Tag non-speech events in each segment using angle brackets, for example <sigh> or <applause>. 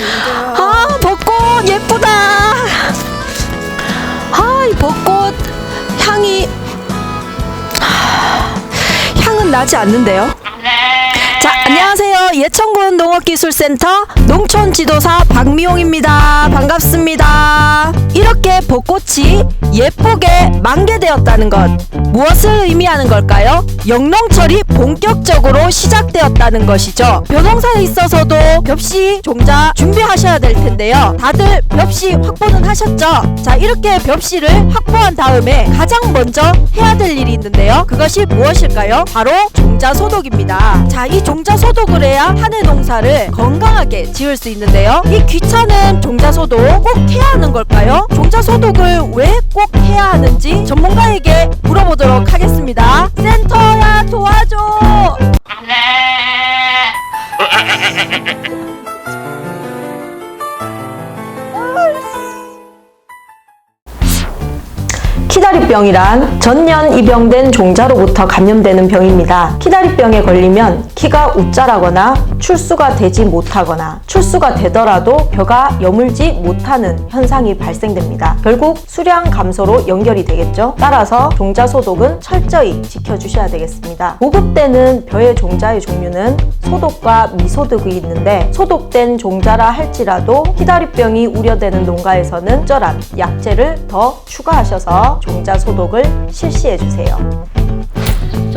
아 벚꽃 예쁘다. 아 이 벚꽃 향이 하, 향은 나지 않는데요. 자 안녕하세요 예천군 농업기술센터 농촌지도사 박미용입니다 반갑습니다 이렇게 벚꽃이 예쁘게 만개되었다는 것 무엇을 의미하는 걸까요? 영농철이 본격적으로 시작되었다는 것이죠 벼농사에 있어서도 벽시 종자 준비하셔야 될 텐데요 다들 벽시 확보는 하셨죠? 자 이렇게 벽시를 확보한 다음에 가장 먼저 해야 될 일이 있는데요 그것이 무엇일까요? 바로 종자 소독입니다 자 이 종자 소독을 해야 한 해 농사를 건강하게 지을 수 있는데요 이 귀찮은 종자 소독 꼭 해야 하는 걸까요? 종자 소독을 왜 꼭 해야 하는지 전문가에게 물어보도록 하겠습니다 키다리병이란 전년 입영된 종자로부터 감염되는 병입니다. 키다리병에 걸리면 키가 웃자라거나 출수가 되지 못하거나 출수가 되더라도 벼가 여물지 못하는 현상이 발생됩니다. 결국 수량 감소로 연결이 되겠죠. 따라서 종자 소독은 철저히 지켜주셔야 되겠습니다. 보급되는 벼의 종자의 종류는 소독과 미소독이 있는데 소독된 종자라 할지라도 키다리병이 우려되는 농가에서는 적절한 약재를 더 추가하셔서 종자 소독을 실시해 주세요.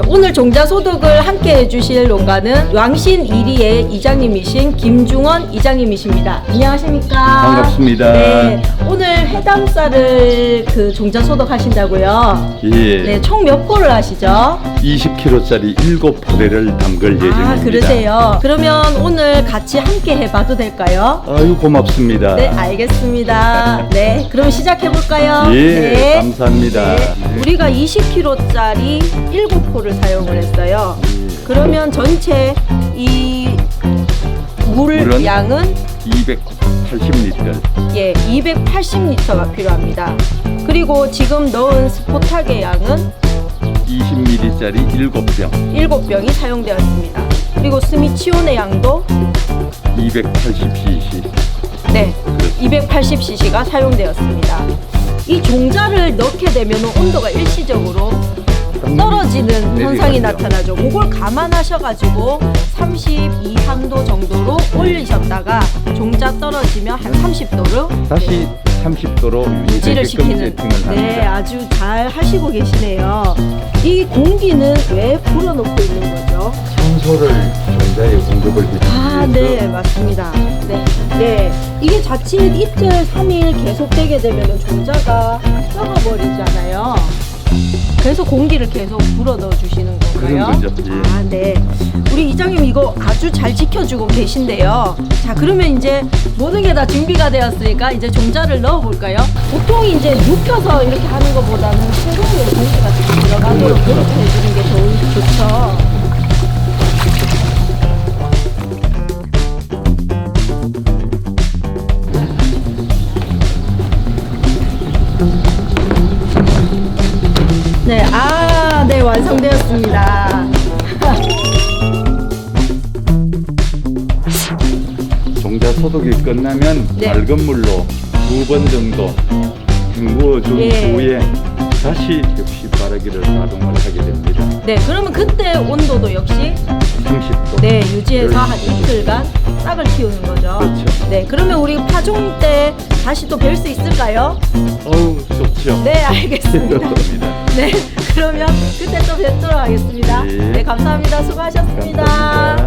오늘 종자 소독을 함께 해주실 농가는 왕신 1위의 이장님이신 김중원 이장님이십니다. 안녕하십니까? 반갑습니다. 네, 오늘 해담쌀을 그 종자 소독하신다고요? 예. 네, 총 몇 포를 하시죠? 20kg짜리 7포대를 담글 예정입니다. 아, 그러세요. 그러면 오늘 같이 함께 해봐도 될까요? 아유 고맙습니다. 네, 알겠습니다. 네, 그럼 시작해볼까요? 예, 네. 감사합니다. 네. 네. 우리가 20kg짜리 7포 를 사용을 했어요. 그러면 전체 이물 물은? 양은 280리터. 예, 280리터가 필요합니다. 그리고 지금 넣은 스포탁의 양은 20ml짜리 7병. 7병이 사용되었습니다. 그리고 스미치온의 양도 280cc. 네, 280cc가 사용되었습니다. 이 종자를 넣게 되면 온도가 일시적으로 떨어지는 현상이 나타나죠. 그걸 감안하셔가지고 32, 3도 정도로 올리셨다가 종자 떨어지면 한 30도로 다시 30도로 유지를 시키는. 네 아주 잘 하시고 계시네요. 이 공기는 왜 불어넣고 있는 거죠? 청소를 종자에 공급을 아, 위해서 네, 맞습니다. 네, 네. 이게 자칫 이틀, 3일 계속되게 되면 종자가 썩어버리잖아요. 그래서 공기를 계속 불어 넣어 주시는 건가요? 그런 거죠. 예. 아, 네. 우리 이장님 이거 아주 잘 지켜주고 계신데요. 자, 그러면 이제 모든 게 다 준비가 되었으니까 이제 종자를 넣어 볼까요? 보통 이제 눕혀서 이렇게 하는 것보다는 새로운 네, 완성되었습니다. 종자 소독이 끝나면 네. 맑은 물로 두 번 정도 헹구어준 예. 후에 다시 접시 바라기를 가동을 하게 됩니다. 네, 그러면 그때 온도도 역시 30도. 네, 유지해서 한 이틀간 싹을 키우는 거죠. 그렇죠. 네, 그러면 우리 파종 때 다시 또 뵐 수 있을까요? 어우 좋죠. 네, 알겠습니다. <laughs> 네, 그러면 그때 또 뵙도록 하겠습니다. 예. 네, 감사합니다. 수고하셨습니다. 감사합니다.